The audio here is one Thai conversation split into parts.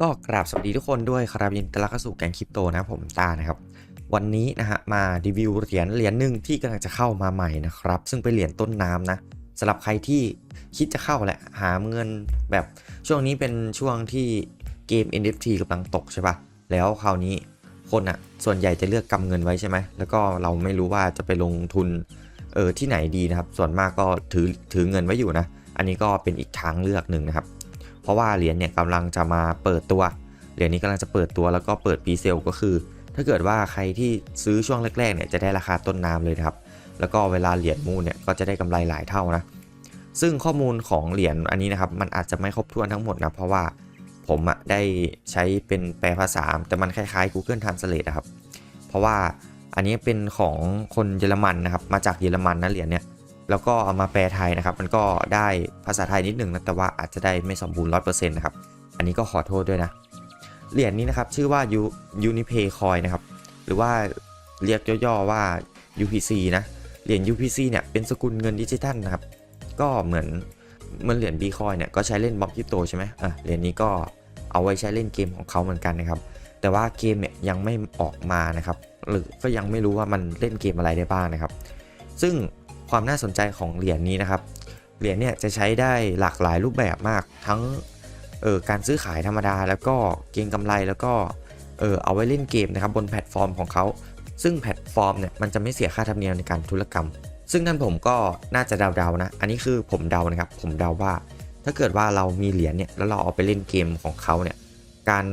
ก็กราบสวัสดีทุกคนด้วยครับยินดีต้อนรับเข้าสู่แกงคริปโตนะผมตานะครับ วันนี้นะฮะมารีวิวเหรียญเหรียญหนึ่งที่กำลังจะเข้ามาใหม่นะครับ ซึ่งเป็นเหรียญต้นน้ำนะสำหรับใครที่คิดจะเข้าแหละหาเงินแบบช่วงนี้เป็นช่วงที่เกม NFT กำลังตกใช่ปะแล้วคราวนี้คนอะส่วนใหญ่จะเลือกกำเงินไว้ใช่ไหมแล้วก็เราไม่รู้ว่าจะไปลงทุนเออที่ไหนดีนะครับ ส่วนมากก็ถือถือเงินไว้อยู่นะ อันนี้ก็เป็นอีกทางเลือกหนึ่งนะครับ ราะว่าเหรียญเนี่ยกำลังจะมาเปิดตัว เหรียญนี้กำลังจะเปิดตัวแล้วก็เปิดปีเซลก็คือ ถ้าเกิดว่าใครที่ซื้อช่วงแรกๆเนี่ยจะได้ราคาต้นน้ำเลยครับ แล้วก็เวลาเหรียญมูลเนี่ยก็จะได้กำไรหลายเท่านะ ซึ่งข้อมูลของเหรียญอันนี้นะครับมันอาจจะไม่ครบถ้วนทั้งหมดนะเพราะว่าผมอะได้ใช้เป็นแปลภาษา แต่มันคล้ายๆ Google Translate นะครับ เพราะว่าอันนี้เป็นของคนเยอรมันนะครับ มาจากเยอรมันนะเหรียญเนี่ย แล้วก็เอามาแปลไทยนะครับ มันก็ได้ภาษาไทยนิดหนึ่งนะแต่ว่าอาจจะได้ไม่สมบูรณ์ร้อยเปอร์เซ็นต์นะครับ อันนี้ก็ขอโทษด้วยนะ เหรียญนี้นะครับชื่อว่า U Unipay Coin นะครับ หรือว่าเรียกย่อๆว่า UPC นะ เหรียญ UPC เนี่ยเป็นสกุลเงินดิจิทัลนะครับ ก็เหมือนเหมือนเหรียญ Bitcoin เนี่ยก็ใช้เล่นบล็อกคริปโตใช่ไหมอะเหรียญนี้ก็เอาไว้ใช้เล่นเกมของเขาเหมือนกันนะครับ แต่ว่าเกมเนี่ยยังไม่ออกมานะครับ หรือก็ยังไม่รู้ว่ามันเล่นเกมอะไรได้บ้างนะครับ ซึ่ง ความน่าสนใจของเหรียญนี้นะครับ เหรียญเนี่ยจะใช้ได้หลากหลายรูปแบบมาก ทั้งเออการซื้อขายธรรมดา แล้วก็เก็งกำไรแล้วก็เออเอาไว้เล่นเกมนะครับบนแพลตฟอร์มของเขา ซึ่งแพลตฟอร์มเนี่ยมันจะไม่เสียค่าธรรมเนียมในการธุรกรรม ซึ่งนั่นผมก็น่าจะเดาๆนะ อันนี้คือผมเดานะครับ ผมเดาว่า ถ้าเกิดว่าเรามีเหรียญเนี่ยแล้วเราเอาไปเล่นเกมของเขาเนี่ย การ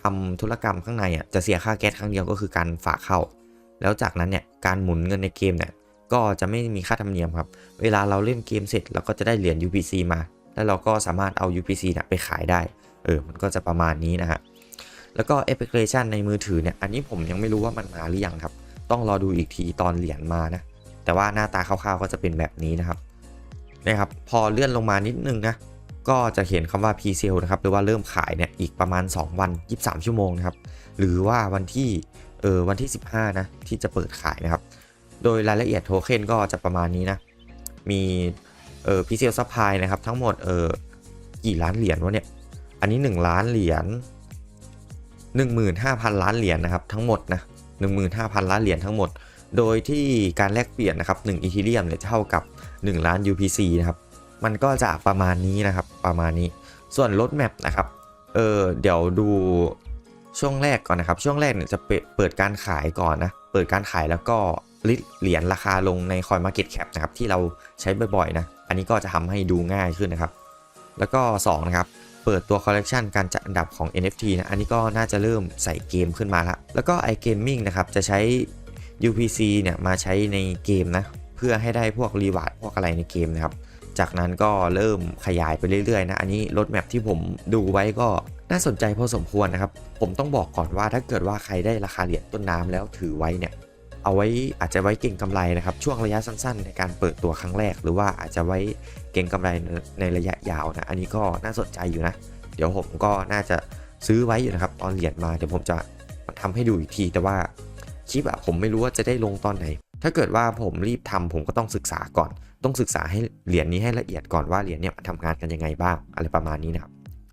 ทำธุรกรรมข้างในอะจะเสียค่าแก๊สครั้งเดียวก็คือการฝากเข้า แล้วจากนั้นเนี่ยการหมุนเงินในเกมเนี่ย ก็จะไม่มีค่าธรรมเนียมครับ เวลาเราเล่นเกมเสร็จเราก็จะได้เหรียญ UPC มา แล้วเราก็สามารถเอา UPC เนี่ยไปขายได้ เออ มันก็จะประมาณนี้นะฮะ แล้วก็แอปพลิเคชันในมือถือเนี่ย อันนี้ผมยังไม่รู้ว่ามันมาหรือยังครับ ต้องรอดูอีกทีตอนเหรียญมานะ แต่ว่าหน้าตาคร่าวๆก็จะเป็นแบบนี้นะครับนะครับ พอเลื่อนลงมานิดนึงนะ ก็จะเห็นคำว่า pre sale นะครับ หรือว่าเริ่มขายเนี่ยอีกประมาณ 2 วัน 23 ชั่วโมงนะครับ หรือว่าวันที่ เออวันที่ 15 นะ ที่จะเปิดขายนะครับ โดยรายละเอียดโทเค็นก็จะประมาณนี้นะ มีเออพิเซลซัพพลายนะครับ ทั้งหมดเออกี่ล้านเหรียญวะเนี่ย อันนี้ 1 ล้านเหรียญ15,000 ล้านเหรียญนะครับทั้งหมดนะ15,000 ล้านเหรียญทั้งหมด โดยที่การแลกเปลี่ยนนะครับ1อีทีเรียมเนี่ยเท่ากับ 1 ล้าน UPC นะครับ มันก็จะประมาณนี้นะครับประมาณนี้ ส่วนรถแมพนะครับ เออเดี๋ยวดูช่วงแรกก่อนนะครับ ช่วงแรกเนี่ยจะเปิดเปิดการขายก่อนนะ เปิดการขายแล้วก็ เหรียญราคาลงใน Coin Market Cap นะครับที่เราใช้บ่อยๆนะอันนี้ก็จะทำให้ดูง่ายขึ้นนะครับ แล้วก็2นะครับเปิดตัวคอลเลกชันการจัดอันดับของ NFT นะอันนี้ก็น่าจะเริ่มใส่เกมขึ้นมาละแล้วก็ iGaming นะครับจะใช้ UPC เนี่ยมาใช้ในเกมนะเพื่อให้ได้พวกรีวาร์ดพวกอะไรในเกมนะครับจากนั้นก็เริ่มขยายไปเรื่อยๆนะอันนี้รถแมพที่ผมดูไว้ก็น่าสนใจพอสมควรนะครับ ผมต้องบอกก่อนว่าถ้าเกิดว่าใครได้ราคาเหรียญต้นน้ำแล้วถือไว้เนี่ย เอาไว้อาจจะไว้เก่งกำไรนะครับ ช่วงระยะสั้น ๆ ในการเปิดตัวครั้งแรก หรือว่าอาจจะไว้เก่งกำไรในระยะยาวนะ อันนี้ก็น่าสนใจอยู่นะ เดี๋ยวผมก็น่าจะซื้อไว้อยู่นะครับ ตอนเหรียญมาเดี๋ยวผมจะทำให้ดูอีกที แต่ว่าคลิปอะผมไม่รู้ว่าจะได้ลงตอนไหน ถ้าเกิดว่าผมรีบทำผมก็ต้องศึกษาก่อน ต้องศึกษาให้เหรียญนี้ให้ละเอียดก่อนว่าเหรียญเนี่ยมันทำงานกันยังไงบ้างอะไรประมาณนี้นะครับ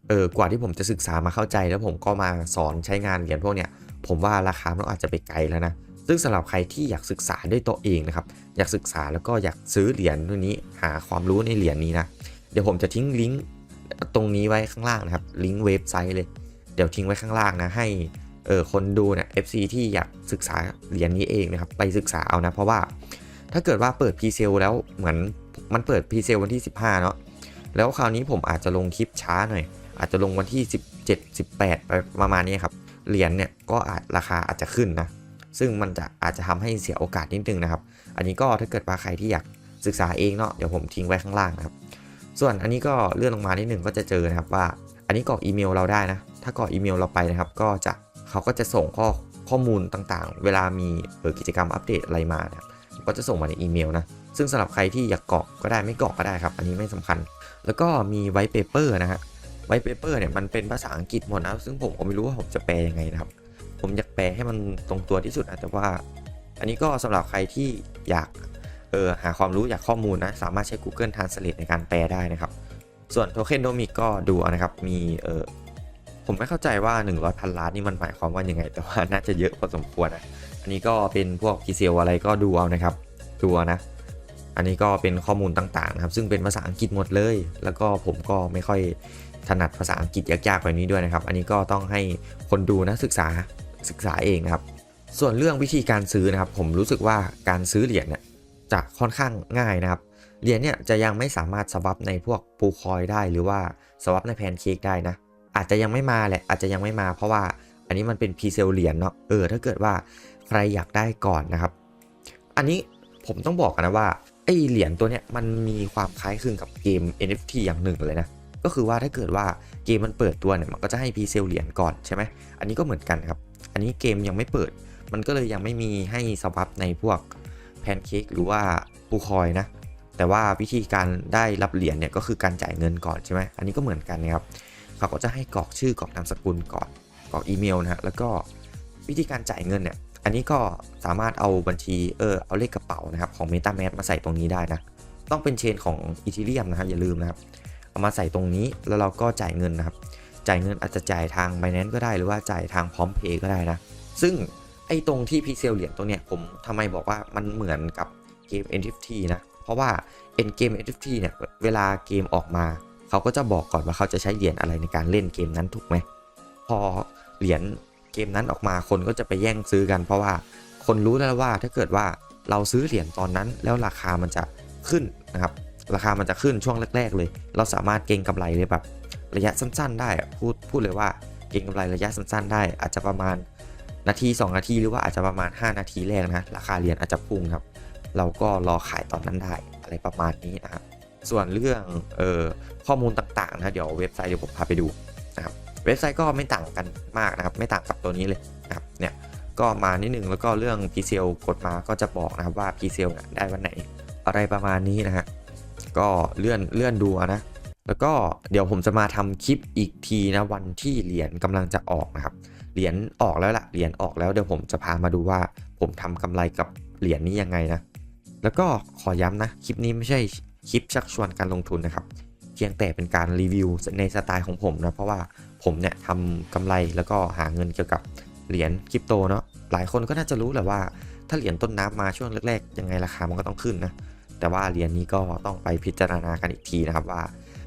เออกว่าที่ผมจะศึกษามาเข้าใจแล้วผมก็มาสอนใช้งานเหรียญพวกเนี้ยผมว่าราคามันอาจจะไปไกลแล้วนะ ซึ่งสำหรับใครที่อยากศึกษาด้วยตัวเองนะครับ อยากศึกษาแล้วก็อยากซื้อเหรียญตัวนี้หาความรู้ในเหรียญนี้นะ เดี๋ยวผมจะทิ้งลิงก์ตรงนี้ไว้ข้างล่างนะครับ ลิงก์เว็บไซต์เลย เดี๋ยวทิ้งไว้ข้างล่างนะ ให้เออคนดูเนี่ย FC ที่อยากศึกษาเหรียญนี้เองนะครับ ไปศึกษาเอานะ เพราะว่าถ้าเกิดว่าเปิด p ีเซลแล้วเหมือนมันเปิด p ีเซลวันที่ 15 เนาะ แล้วคราวนี้ผมอาจจะลงคลิปช้าหน่อย อาจจะลงวันที่ 17 18ไปประมาณนี้ครับ เหรียญเนี่ยก็อาจราคาอาจจะขึ้นนะ ซึ่งมันจะอาจจะทำให้เสียโอกาสนิดนึงนะครับ อันนี้ก็ถ้าเกิดว่าใครที่อยากศึกษาเองเนาะเดี๋ยวผมทิ้งไว้ข้างล่างนะครับ ส่วนอันนี้ก็เลื่อนลงมานิดนึงก็จะเจอนะครับว่า อันนี้กรอกอีเมลเราได้นะถ้ากรอกอีเมลเราไปนะครับ ก็จะเขาก็จะส่งข้อข้อมูลต่างๆ เวลามีกิจกรรมอัปเดตอะไรมานะครับก็จะส่งมาในอีเมลนะซึ่งสำหรับใครที่อยากกรอกก็ได้ไม่กรอกก็ได้ครับ อันนี้ไม่สำคัญ แล้วก็มีไวท์เปเปอร์นะฮะไวท์เปเปอร์เนี่ยมันเป็นภาษาอังกฤษหมดนะซึ่งผมก็ไม่รู้ว่าผมจะแปลยังไงนะครับ ผมอยากแปลให้มันตรงตัวที่สุดนะแต่ว่า อันนี้ก็สำหรับใครที่อยากเออหาความรู้อยากข้อมูลนะ สามารถใช้ Google Translate ในการแปลได้นะครับ ส่วนโทเค็นโดมิกก็ดูนะครับ มีเออผมไม่เข้าใจว่า 100พันล้านนี่มันหมายความว่ายังไง แต่ว่าน่าจะเยอะพอสมควรนะอันนี้ก็เป็นพวกพีเซลอะไรก็ดูเอานะครับดูนะอันนี้ก็เป็นข้อมูลต่างๆนะครับ ซึ่งเป็นภาษาอังกฤษหมดเลย แล้วก็ผมก็ไม่ค่อยถนัดภาษาอังกฤษยากๆแบบนี้ด้วยนะครับ อันนี้ก็ต้องให้คนดูนะศึกษา ศึกษาเองนะครับ ส่วนเรื่องวิธีการซื้อนะครับ ผมรู้สึกว่าการซื้อเหรียญเนี่ยจะค่อนข้างง่ายนะครับ เหรียญเนี่ยจะยังไม่สามารถสวับในพวกปูคอยได้หรือว่าสวับในแพนเค้กได้นะ อาจจะยังไม่มาแหละอาจจะยังไม่มาเพราะว่าอันนี้มันเป็นพรีเซลเหรียญเนาะเออถ้าเกิดว่าใครอยากได้ก่อนนะครับ อันนี้ผมต้องบอกกันนะว่าไอเหรียญตัวเนี้ยมันมีความคล้ายคลึงกับเกม NFT อย่างหนึ่งเลยนะก็คือว่าถ้าเกิดว่าเกมมันเปิดตัวเนี่ยมันก็จะให้พรีเซลเหรียญก่อนใช่ไหมอันนี้ก็เหมือนกันครับ อันนี้เกมยังไม่เปิด มันก็เลยยังไม่มีให้สวับในพวกแพนเค้กหรือว่าปูคอยนะ แต่ว่าวิธีการได้รับเหรียญเนี่ยก็คือการจ่ายเงินก่อนใช่ไหมอันนี้ก็เหมือนกันนะครับเขาก็จะให้กรอกชื่อกรอกนามสกุลก่อนกรอกอีเมลนะฮะแล้วก็วิธีการจ่ายเงินเนี่ยอันนี้ก็สามารถเอาบัญชีเออเอาเลขกระเป๋านะครับของ MetaMask มาใส่ตรงนี้ได้นะ ต้องเป็นเชนของ Ethereum นะครับอย่าลืมนะครับ เอามาใส่ตรงนี้แล้วเราก็จ่ายเงินนะครับ จ่ายเงินอาจจะจ่ายทาง Binance ก็ได้หรือว่าจ่ายทางพร้อมเพย์ก็ได้นะ ซึ่งไอ้ตรงที่พิเซลเหรียญตรงเนี้ยผมทำไมบอกว่ามันเหมือนกับเกม NFT นะ เพราะว่า End Game NFT เนี่ยเวลาเกมออกมา เขาก็จะบอกก่อนว่าเขาจะใช้เหรียญอะไรในการเล่นเกมนั้นถูกไหมพอเหรียญเกมนั้นออกมาคนก็จะไปแย่งซื้อกัน เพราะว่าคนรู้แล้วว่าถ้าเกิดว่าเราซื้อเหรียญตอนนั้น แล้วราคามันจะขึ้นนะครับราคามันจะขึ้นช่วงแรก ๆ เลย เราสามารถเก็งกำไรเลยแบบ ระยะสั้นๆ ได้พูดพูดเลยว่าเก็งกำไรระยะสั้นๆ ได้ อาจจะประมาณนาที 2 นาทีหรือว่าอาจจะประมาณ 5 นาทีแรกนะราคาเหรียญอาจจะพุ่งครับ เราก็รอขายตอนนั้นได้อะไรประมาณนี้นะครับส่วนเรื่องออข้อมูลต่างๆนะเดี๋ยวเว็บไซต์เดี๋ยวผมพาไปดูนะครับเว็บไซต์ก็ไม่ต่างกันมากนะครับ ไม่ต่างกับตัวนี้เลยนะครับเนี่ยก็มานิดนึงแล้วก็เรื่อง p ีเซลกดมาก็จะบอกนะครับว่า p ีเซลได้วันไหนอะไรประมาณนี้นะฮะก็เลื่อนเลื่อนดูนะ แล้วก็เดี๋ยวผมจะมาทำคลิปอีกทีนะวันที่เหรียญกำลังจะออกนะครับ เหรียญออกแล้วล่ะเหรียญออกแล้วเดี๋ยวผมจะพามาดูว่า ผมทำกำไรกับเหรียญนี้ยังไงนะ แล้วก็ขอย้ำนะคลิปนี้ไม่ใช่คลิปชักชวนการลงทุนนะครับ เพียงแต่เป็นการรีวิวในสไตล์ของผมนะเพราะว่าผมเนี่ยทำกำไรแล้วก็หาเงินเกี่ยวกับเหรียญคริปโตเนาะหลายคนก็น่าจะรู้แหละว่าถ้าเหรียญต้นน้ำมาช่วงแรกๆยังไงราคามันก็ต้องขึ้นนะแต่ว่าเหรียญนี้ก็ต้องไปพิจารณากันอีกทีนะครับว่า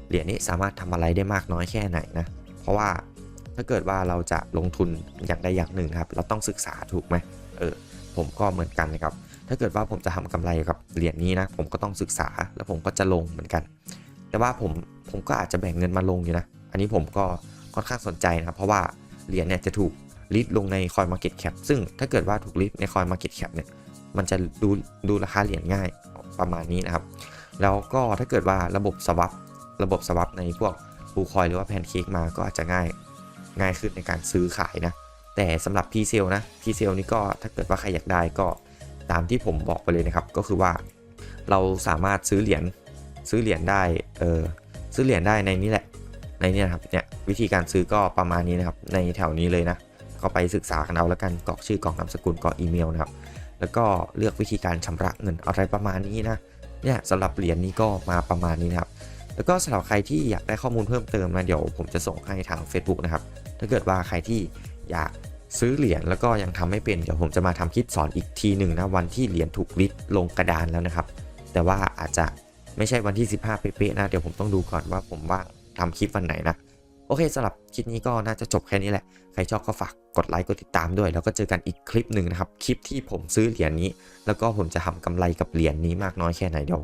เหรียญนี้สามารถทำอะไรได้มากน้อยแค่ไหนนะ เพราะว่าถ้าเกิดว่าเราจะลงทุนอย่างใดอย่างหนึ่งครับ เราต้องศึกษาถูกไหมเออ ผมก็เหมือนกันนะครับ ถ้าเกิดว่าผมจะทำกำไรกับเหรียญนี้นะ ผมก็ต้องศึกษาแล้วผมก็จะลงเหมือนกัน แต่ว่าผมผมก็อาจจะแบ่งเงินมาลงอยู่นะ อันนี้ผมก็ค่อนข้างสนใจนะครับเพราะว่าเหรียญเนี่ยจะถูกลิสต์ลงใน Coin Market Cap ซึ่งถ้าเกิดว่าถูกลิสต์ใน Coin Market Cap เนี่ย มันจะดูดูราคาเหรียญง่ายประมาณนี้นะครับ แล้วก็ถ้าเกิดว่าระบบสวับ ระบบสวับในพวกบูคอยหรือว่าแพนเค้กมาก็อาจจะง่ายง่ายขึ้นในการซื้อขายนะ แต่สำหรับ p ีเซลนะ p ีเซลนี่ก็ถ้าเกิดว่าใครอยากได้ก็ตามที่ผมบอกไปเลยนะครับ ก็คือว่าเราสามารถซื้อเหรียญซื้อเหรียญได้เออซื้อเหรียญได้ในนี้แหละในนี้นะครับเนี่ยวิธีการซื้อก็ประมาณนี้นะครับในแถวนี้เลยนะก็ไปศึกษากันเอาแล้วกันกรอกชื่อกรอกนามสกุลกรอกอีเมลนะครับแล้วก็เลือกวิธีการชำระเงินอะไรประมาณนี้นะเนี่ยสำหรับเหรียญนี้ก็มาประมาณนี้นะครับ แล้วก็สำหรับใครที่อยากได้ข้อมูลเพิ่มเติมนะเดี๋ยวผมจะส่งให้ทาง Facebook นะครับ ถ้าเกิดว่าใครที่อยากซื้อเหรียญแล้วก็ยังทำไม่เป็นเดี๋ยวผมจะมาทำคลิปสอนอีกทีหนึ่งนะวันที่เหรียญถูกลิสต์ลงกระดานแล้วนะครับ แต่ว่าอาจจะไม่ใช่วันที่ 15 เป๊ะๆนะเดี๋ยวผมต้องดูก่อนว่าผมว่างทำคลิปวันไหนนะโอเคสำหรับคลิปนี้ก็น่าจะจบแค่นี้แหละ ใครชอบก็ฝากกดไลค์กดติดตามด้วย แล้วก็เจอกันอีกคลิปหนึ่งนะครับ คลิปที่ผมซื้อเหรียญนี้ แล้วก็ผมจะทำกำไรกับเหรียญนี้มากน้อยแค่ไหนเดี๋ยว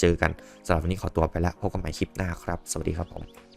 เจอกันสำหรับวันนี้ขอตัวไปแล้วพบกันใหม่คลิปหน้าครับ สวัสดีครับผม